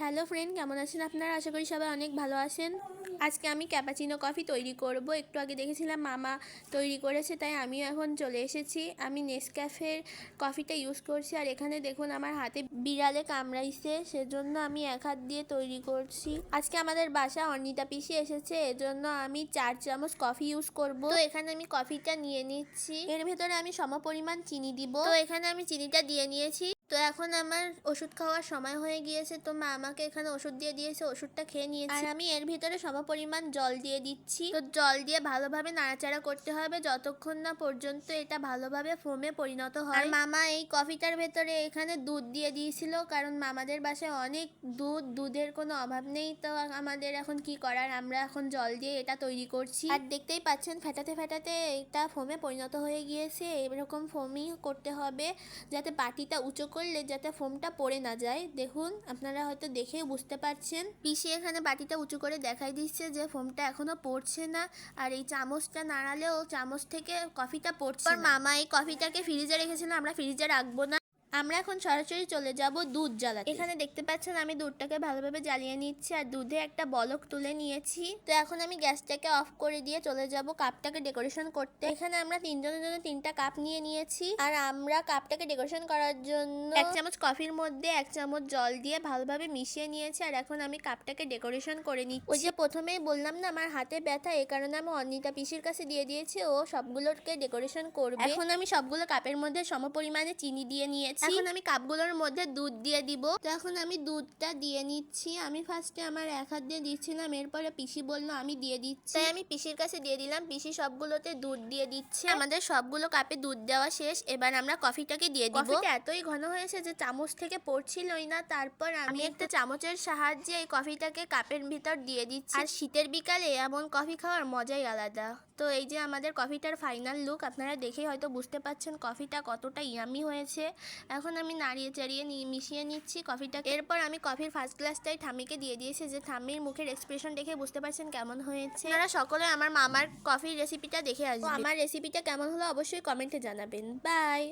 Hello friend, কেমন আছেন আপনারা? আশা করি সবাই অনেক ভালো আছেন। আজকে আমি ক্যাপাচিনো কফি তৈরি করব। একটু আগে দেখেছিলাম মামা তৈরি করেছে, তাই আমিও এখন চলে এসেছি। আমি নেসক্যাফের কফিটা ইউজ করছি, আর এখানে দেখুন আমার হাতে বিড়ালে কামড়াইছে, সেজন্য আমি এক হাত দিয়ে তৈরি করছি। আজকে আমাদের বাসা অর্নিতা পিসি এসেছে, এজন্য আমি চার চামচ কফি ইউজ করব। তো এখানে আমি কফিটা নিয়ে নিচ্ছি। এর ভেতরে আমি সমপরিমাণ চিনি দিব। তো এখানে আমি চিনিটা দিয়ে নিয়েছি। তো এখন আমার ওষুধ খাওয়ার সময় হয়ে গিয়েছে তো মা আমাকে এখানে ওষুধ দিয়ে দিয়েছে ওষুধটা খেয়ে নিয়েছি। আর আমি এর ভিতরে সমপরিমাণ জল দিয়ে দিচ্ছি। তো জল দিয়ে ভালোভাবে নাড়াচাড়া করতে হবে যতক্ষণ না পর্যন্ত এটা ভালোভাবে ফোমে পরিণত হয়। আর মামা এই কফিটার ভেতরে এখানে দুধ দিয়ে দিয়েছিল কারণ মামাদের বাসায় অনেক দুধ দুধের কোনো অভাব নেই তো আমাদের এখন কি করার? আমরা এখন জল দিয়ে এটা তৈরি করছি। আর দেখতেই পাচ্ছেন ফেটাতে ফেটাতে এটা ফোমে পরিণত হয়ে গিয়েছে এরকম ফোমই করতে হবে যাতে বাটিটা উঁচু করলে যাতে ফোমটা পড়ে না যায়। দেখুন আপনারা হয়তো দেখেই বুঝতে পারছেন। পিসি এখানে বাটিটা উঁচু করে দেখাই দিচ্ছে যে ফোমটা এখনও পড়ছে না। আর এই চামচটা নাড়ালেও চামচ থেকে কফিটা পড়ছে মামা এই কফিটাকে ফ্রিজে রেখেছিল আমরা ফ্রিজে রাখব না। আমরা এখন সরাসরি চলে যাব দুধ জ্বালাতে। এখানে দেখতে পাচ্ছেন আমি দুধটাকে ভালোভাবে জ্বালিয়ে নিচ্ছি আর দুধে একটা বলক তুলে নিয়েছি। তো এখন আমি গ্যাসটাকে অফ করে দিয়ে চলে যাব কাপটাকে ডেকোরেশন করতে। এখানে আমরা তিনজনের জন্য তিনটা কাপ নিয়ে নিয়েছি। আর আমরা কাপটাকে ডেকোরেশন করার জন্য এক চামচ কফির মধ্যে এক চামচ জল দিয়ে ভালোভাবে মিশিয়ে নিয়েছি আর এখন আমি কাপটাকে ডেকোরেশন করে নিচ্ছি। ওই যে প্রথমেই বললাম না আমার হাতে ব্যথা এই কারণে আমি অনিতা পিসির কাছে দিয়ে দিয়েছি ও সবগুলোকে ডেকোরেশন করবে। এখন আমি সবগুলো কাপের মধ্যে সমপরিমাণে চিনি দিয়ে নিয়েছি। এখন আমি কাপগুলোর মধ্যে দুধ দিয়ে দিব। তো এখন আমি দুধটা দিয়ে নিচ্ছি। আমি ফার্স্টে আমার এক হাত দিয়ে দিচ্ছিলাম এরপরে পিসি বলল আমি দিয়ে দিচ্ছি। তাই আমি পিসির কাছে দিয়ে দিলাম। পিসি সবগুলোতে দুধ দিয়ে দিচ্ছে। আমাদের সবগুলো কাপে দুধ দেওয়া শেষ। এবার আমরা কফিটাকে দিয়ে দিব। কফিটা এতই ঘন হয়েছে যে চামচ থেকে পড়ছিলই না। তারপর আমি একটা চামচের সাহায্যে এই কফিটাকে কাপের ভিতর দিয়ে দিচ্ছি। আর শীতের বিকালে এমন কফি খাওয়ার মজাই আলাদা। তো এই যে আমাদের কফিটার ফাইনাল লুক আপনারা দেখেই হয়তো বুঝতে পারছেন কফিটা কতটা ইয়ামি হয়েছে। এখন আমি নাড়িয়ে চাড়িয়ে মিশিয়ে নিচ্ছি কফিটা এরপর আমি কফির ফার্স্ট গ্লাসটাই ঠামিকে দিয়ে দিয়েছি যে ঠামির মুখের এক্সপ্রেশন দেখে বুঝতে পারছেন কেমন হয়েছে? আপনারা সকলে আমার মামার কফির রেসিপিটা দেখে আসবে আমার রেসিপিটা কেমন হলো অবশ্যই কমেন্টে জানাবেন। বাই